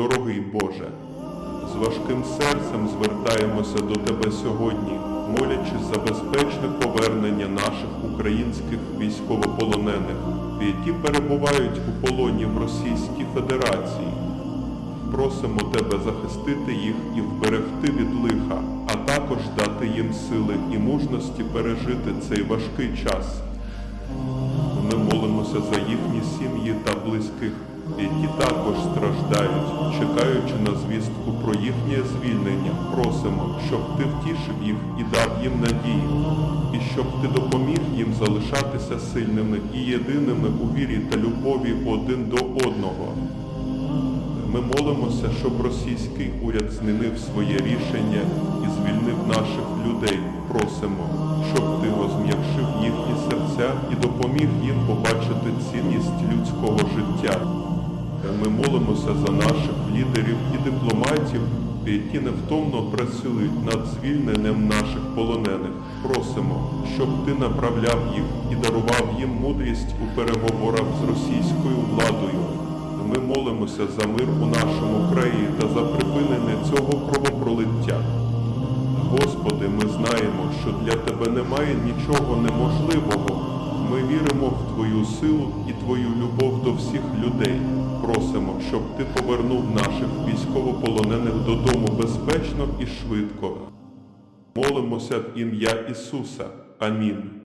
Дорогий Боже, з важким серцем звертаємося до Тебе сьогодні, молячись за безпечне повернення наших українських військовополонених, які перебувають у полоні в Російській Федерації. Просимо Тебе захистити їх і вберегти від лиха, а також дати їм сили і мужності пережити цей важкий час. Ми молимося за їхні сім'ї та близьких, які також страждають, чекаючи на звістку про їхнє звільнення. Просимо, щоб ти втішив їх і дав їм надію, і щоб ти допоміг їм залишатися сильними і єдиними у вірі та любові один до одного. Ми молимося, щоб російський уряд змінив своє рішення і звільнив наших людей. Просимо, щоб ти розм'якшив їхні серця і допоміг їм побачити цінність людського життя. Ми молимося за наших лідерів і дипломатів, які невтомно працюють над звільненням наших полонених. Просимо, щоб ти направляв їх і дарував їм мудрість у переговорах з російською владою. Ми молимося за мир у нашому краї та за припинення цього кровопролиття. Господи, ми знаємо, що для Тебе немає нічого неможливого. Ми віримо в Твою силу і Твою любов до всіх людей. Просимо, щоб Ти повернув наших військовополонених додому безпечно і швидко. Молимося в ім'я Ісуса. Амінь.